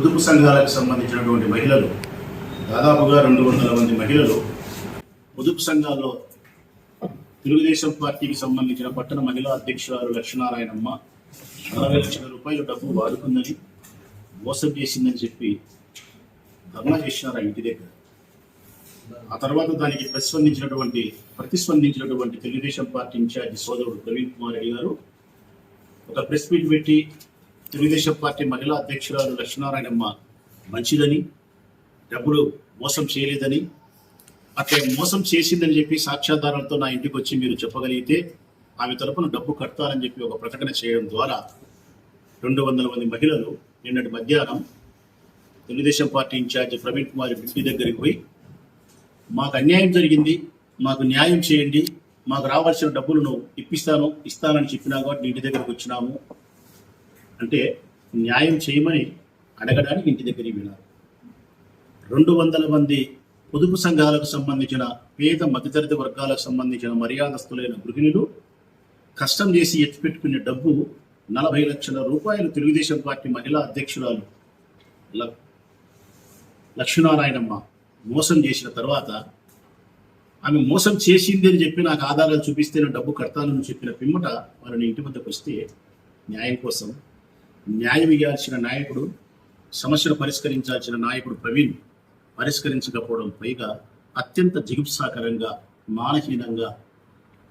పొదుపు సంఘాలకు సంబంధించినటువంటి మహిళలు దాదాపుగా రెండు వందల మంది మహిళలు పొదుపు సంఘాల్లో తెలుగుదేశం పార్టీకి సంబంధించిన పట్టణ మహిళా అధ్యక్షురాలు లక్ష్మీనారాయణమ్మ అరవై లక్షల రూపాయలు డబ్బు వాడుకుందని మోసం చేసిందని చెప్పి ధర్నా చేసినారు ఆ ఇంటి దగ్గర. ఆ తర్వాత దానికి ప్రతిస్పందించినటువంటి ప్రతిస్పందించినటువంటి తెలుగుదేశం పార్టీ ఇన్ఛార్జి సోదరుడు ప్రవీణ్ కుమార్ రెడ్డి గారు ఒక ప్రెస్ మీట్ పెట్టి తెలుగుదేశం పార్టీ మహిళా అధ్యక్షురాలు లక్ష్మీనారాయణమ్మ మంచిదని డబ్బులు మోసం చేయలేదని అట్లా మోసం చేసిందని చెప్పి సాక్ష్యాధారంతో నా ఇంటికి వచ్చి మీరు చెప్పగలిగితే ఆమె తరపున డబ్బు కడతానని చెప్పి ఒక ప్రకటన చేయడం ద్వారా రెండు వందల మంది మహిళలు నిన్నటి మధ్యాహ్నం తెలుగుదేశం పార్టీ ఇన్ఛార్జి ప్రవీణ్ కుమార్ ఇంటి దగ్గరికి పోయి మాకు అన్యాయం జరిగింది మాకు న్యాయం చేయండి మాకు రావాల్సిన డబ్బులను ఇప్పిస్తాను ఇస్తానని చెప్పినా కాబట్టి ఇంటి దగ్గరకు వచ్చినాము అంటే న్యాయం చేయమని అడగడానికి ఇంటి దగ్గరికి వెళ్ళారు. రెండు వందల మంది పొదుపు సంఘాలకు సంబంధించిన పేద మధ్యతరగతి వర్గాలకు సంబంధించిన మర్యాదస్తులైన గృహిణులు కష్టం చేసి ఎత్తిపెట్టుకునే డబ్బు నలభై లక్షల రూపాయలు తెలుగుదేశం పార్టీ మహిళా అధ్యక్షురాలు లక్ష్మీనారాయణమ్మ మోసం చేసిన తర్వాత ఆమె మోసం చేసింది అని చెప్పి నాకు ఆధారాలు చూపిస్తే డబ్బు కడతానని చెప్పిన పిమ్మట వారిని ఇంటి వద్దకు వస్తే న్యాయం కోసం న్యాయం ఇవ్వాల్సిన నాయకుడు సమస్యను పరిష్కరించాల్సిన నాయకుడు ప్రవీణ్ పరిష్కరించకపోవడం పైగా అత్యంత జిగుప్సాకరంగా మానహీనంగా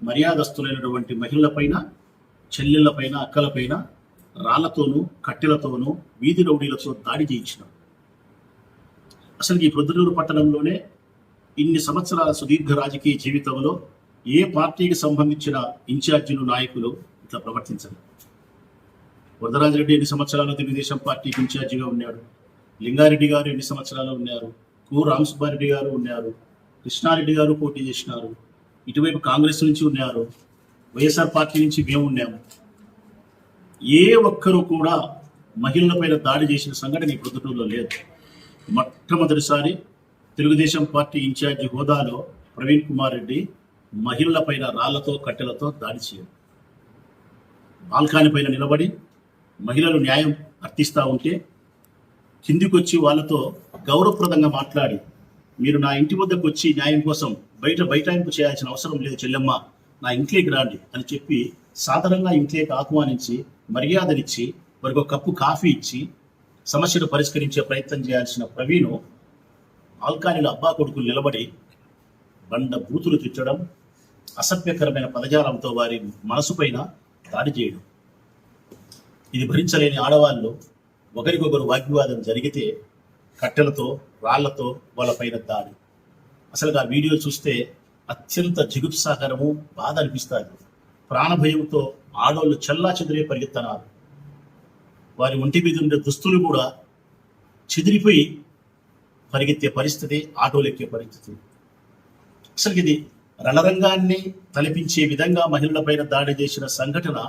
మర్యాదస్తులైనటువంటి మహిళలపైన చెల్లెళ్ళపైన అక్కలపైన రాళ్ళతోనూ కట్టెలతోనూ వీధి రౌడీలతో దాడి చేయించిన. అసలు ఈ ప్రొద్దుటూరు పట్టణంలోనే ఇన్ని సంవత్సరాల సుదీర్ఘ రాజకీయ జీవితంలో ఏ పార్టీకి సంబంధించిన ఇన్ఛార్జీలు నాయకులు ఇట్లా ప్రవర్తించరు వరదరాజరెడ్డి ఎన్ని సంవత్సరాలు తెలుగుదేశం పార్టీకి ఇన్ఛార్జిగా ఉన్నాడు లింగారెడ్డి గారు ఎన్ని సంవత్సరాలు ఉన్నారు? కు రామసుబ్బారెడ్డి గారు ఉన్నారు. కృష్ణారెడ్డి గారు పోటీ చేసినారు. ఇటువైపు కాంగ్రెస్ నుంచి ఉన్నారు. వైఎస్ఆర్ పార్టీ నుంచి మేము ఉన్నాము. ఏ ఒక్కరూ కూడా మహిళలపైన దాడి చేసిన సంఘటన ఈ ప్రొద్దుటూరులో లేదు. మొట్టమొదటిసారి తెలుగుదేశం పార్టీ ఇన్ఛార్జి హోదాలో ప్రవీణ్ కుమార్ రెడ్డి మహిళలపైన రాళ్ళతో కట్టెలతో దాడి చేయడం. బాల్కాని పైన నిలబడి మహిళలు న్యాయం అర్థిస్తూ ఉంటే కిందికొచ్చి వాళ్ళతో గౌరవప్రదంగా మాట్లాడి మీరు నా ఇంటి వద్దకు వచ్చి న్యాయం కోసం బయట బయటాయింపు చేయాల్సిన అవసరం లేదు చెల్లెమ్మ నా ఇంట్లోకి రాండి అని చెప్పి సాధారణంగా ఇంట్లోకి ఆహ్వానించి మర్యాదనిచ్చి వారికి ఒక కప్పు కాఫీ ఇచ్చి సమస్యను పరిష్కరించే ప్రయత్నం చేయాల్సిన ప్రవీణు ఆల్కానీలో అబ్బా కొడుకులు నిలబడి బండ బూతులు తిట్టడం అసభ్యకరమైన పదజాలంతో వారి మనసుపైన దాడి చేయడం. ఇది భరించలేని ఆడవాళ్ళు ఒకరికొకరు వాగ్వివాదం జరిగితే కట్టెలతో రాళ్ళతో వాళ్ళపైన దాడి. అసలు ఆ వీడియో చూస్తే అత్యంత జిగుప్సాకరము బాధ అనిపిస్తుంది. ప్రాణభయంతో ఆడవాళ్ళు చల్లా చెదిరే పరిగెత్తనారు వారి ఒంటి మీద ఉండే దుస్తులు కూడా చెదిరిపోయి పరిగెత్తే పరిస్థితి ఆటోలు ఎక్కే పరిస్థితి. అసలు ఇది రణరంగాన్ని తలపించే విధంగా మహిళలపైన దాడి చేసిన సంఘటన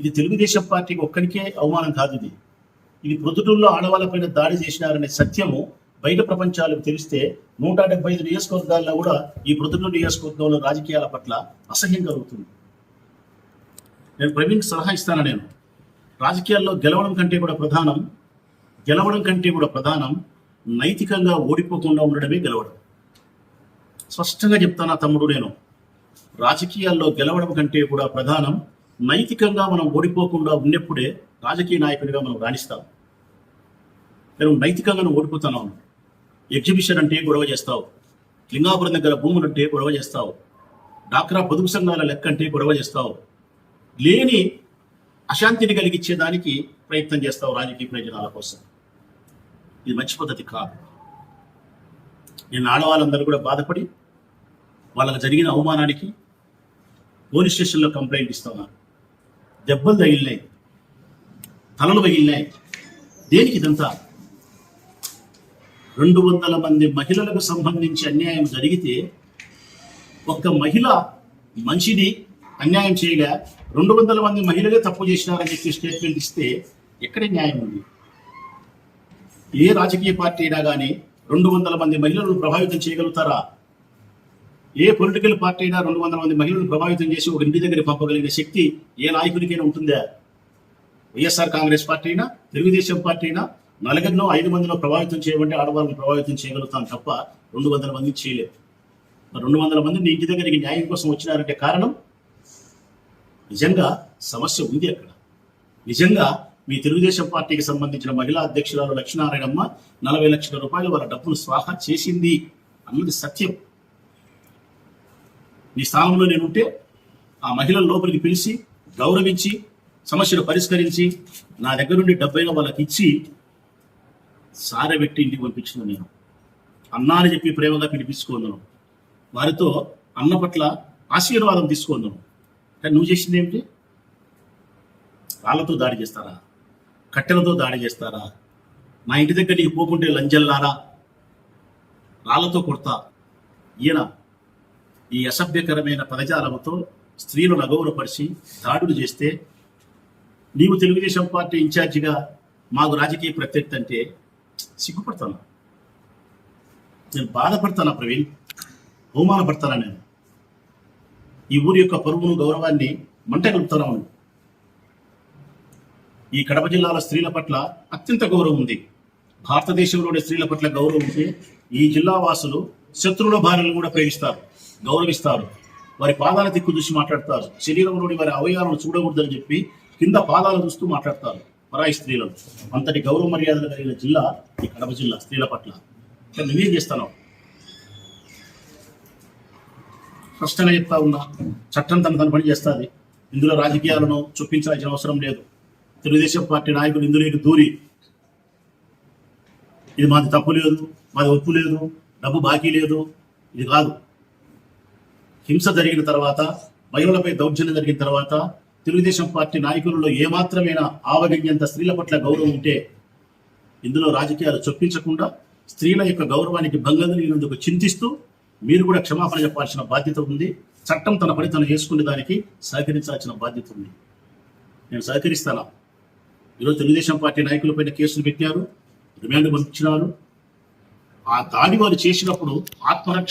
ఇది తెలుగుదేశం పార్టీకి ఒక్కరికే అవమానం కాదు ఇది. ఇది ప్రొద్దుటూరులో ఆడవాళ్ళపైన దాడి చేసినారనే సత్యము బయట ప్రపంచాలకు తెలిస్తే నూట డెబ్బై ఐదు నియోజకవర్గాల్లో కూడా ఈ ప్రొద్దుటూరు నియోజకవర్గంలో రాజకీయాల పట్ల అసహ్యం కలుగుతుంది నేను ప్రవీణ్ సలహా ఇస్తాను నేను? రాజకీయాల్లో గెలవడం కంటే కూడా ప్రధానం గెలవడం కంటే కూడా ప్రధానం నైతికంగా ఓడిపోకుండా ఉండడమే గెలవడం. స్పష్టంగా చెప్తాను తమ్ముడు నేను? రాజకీయాల్లో గెలవడం కంటే కూడా ప్రధానం నైతికంగా మనం ఓడిపోకుండా ఉన్నప్పుడే రాజకీయ నాయకుడిగా మనం రాణిస్తాం. నేను నైతికంగా నువ్వు ఎగ్జిబిషన్ అంటే గొడవ చేస్తావు. లింగాపురం దగ్గర భూములు అంటే గొడవ చేస్తావు. డాక్రా పొదుపు సంఘాల లెక్క అంటే గొడవ చేస్తావు. లేని అశాంతిని కలిగించేదానికి ప్రయత్నం చేస్తావు రాజకీయ ప్రయోజనాల కోసం. ఇది మంచి పద్ధతి కాదు. నేను ఆడవాళ్ళందరూ కూడా బాధపడి వాళ్ళకి జరిగిన అవమానానికి పోలీస్ స్టేషన్లో కంప్లైంట్ ఇస్తున్నారు దెబ్బలు తగిలినాయి. తలలు పగిలినాయి. దేనికి ఇదంతా? రెండు వందల మంది మహిళలకు సంబంధించి అన్యాయం జరిగితే ఒక్క మహిళ మంచిది అన్యాయం చేయగా రెండు వందల మంది మహిళలే తప్పు చేసినారని చెప్పి స్టేట్మెంట్ ఇస్తే ఎక్కడ న్యాయం ఉంది? ఏ రాజకీయ పార్టీ అయినా కానీ రెండు వందల మంది మహిళలను ప్రభావితం చేయగలుగుతారా? ఏ పొలిటికల్ పార్టీ అయినా రెండు వందల మంది మహిళలను ప్రభావితం చేసి ఒక ఇంటి దగ్గర పంపగలిగిన శక్తి ఏ నాయకుడికైనా ఉంటుందా? వైఎస్ఆర్ కాంగ్రెస్ పార్టీ అయినా తెలుగుదేశం పార్టీ అయినా నలుగురిలో ఐదు మందిలో ప్రభావితం చేయమంటే ఆడవాళ్ళని ప్రభావితం చేయగలుగుతాం తప్ప రెండు వందల మంది చేయలేదు రెండు వందల మంది నీ ఇంటి దగ్గరికి న్యాయం కోసం వచ్చినారంటే కారణం? నిజంగా సమస్య ఉంది అక్కడ. నిజంగా మీ తెలుగుదేశం పార్టీకి సంబంధించిన మహిళా అధ్యక్షురాలు లక్ష్మీనారాయణమ్మ నలభై లక్షల రూపాయలు వాళ్ళ డబ్బును స్వాహా చేసింది అన్నది సత్యం. నీ స్థానంలో నేను ఉంటే ఆ మహిళల లోపలికి పిలిచి గౌరవించి సమస్యను పరిష్కరించి నా దగ్గర నుండి డెబ్బైగా వాళ్ళకి ఇచ్చి సారె పెట్టి ఇంటికి పంపించిన నేను. అన్నా అని చెప్పి ప్రేమగా పిలిపించుకుందును వారితో అన్న పట్ల ఆశీర్వాదం తీసుకున్నాను కానీ నువ్వు చేసింది ఏమిటి? రాళ్ళతో దాడి చేస్తారా? కట్టెలతో దాడి చేస్తారా? మా ఇంటి దగ్గర నీకు పోకుంటే లంజల్లారా రాళ్ళతో కొడతా? ఈయన ఈ అసభ్యకరమైన పదజాలముతో స్త్రీలను అగౌరవపరిచి దాడులు చేస్తే నీవు తెలుగుదేశం పార్టీ ఇన్ఛార్జిగా మాకు రాజకీయ ప్రత్యర్థి అంటే సిగ్గుపడతాను. నేను బాధపడతాను ప్రవీణ్? అవమానపడతానా నేను? ఈ ఊరి యొక్క పరువును గౌరవాన్ని మంట కలుపుతాను ఈ కడప జిల్లాలో స్త్రీల పట్ల అత్యంత గౌరవం ఉంది. భారతదేశంలోని స్త్రీల పట్ల గౌరవం ఉంటే ఈ జిల్లా వాసులు శత్రువుల భార్యలను కూడా ప్రేమిస్తారు గౌరవిస్తారు. వారి పాదాల దిక్కు చూసి మాట్లాడతారు. శరీరంలోని వారి అవయవాలను చూడకూడదని చెప్పి కింద పాదాలు చూస్తూ మాట్లాడతారు. పరాయి స్త్రీలను. అంతటి గౌరవ మర్యాదలు కలిగిన జిల్లా ఈ కడప జిల్లా స్త్రీల పట్ల. కానీ నువ్వేం స్పష్టంగా చెప్తా ఉన్నా. చట్టం తన తన పని చేస్తుంది. ఇందులో రాజకీయాలను చొప్పించాల్సిన అవసరం లేదు. తెలుగుదేశం పార్టీ నాయకులు ఇందులోకి దూరి. ఇది మాది తప్పు లేదు మాది ఒప్పు లేదు డబ్బు బాకీ లేదు. ఇది కాదు. హింస జరిగిన తర్వాత మహిళలపై దౌర్జన్యం జరిగిన తర్వాత తెలుగుదేశం పార్టీ నాయకులలో ఏమాత్రమైన ఆవగింజంత స్త్రీల పట్ల గౌరవం ఉంటే ఇందులో రాజకీయాలు చొప్పించకుండా స్త్రీల యొక్క గౌరవానికి భంగం కలిగినందుకు చింతిస్తూ మీరు కూడా క్షమాపణ చెప్పాల్సిన బాధ్యత ఉంది. చట్టం తన పని తను చేసుకునే దానికి సహకరించాల్సిన బాధ్యత ఉంది. నేను సహకరిస్తానా? ఈరోజు తెలుగుదేశం పార్టీ నాయకులపైన కేసులు పెట్టారు రిమాండ్ పంపించినారు. ఆ దాడి వారు చేసినప్పుడు ఆత్మరక్ష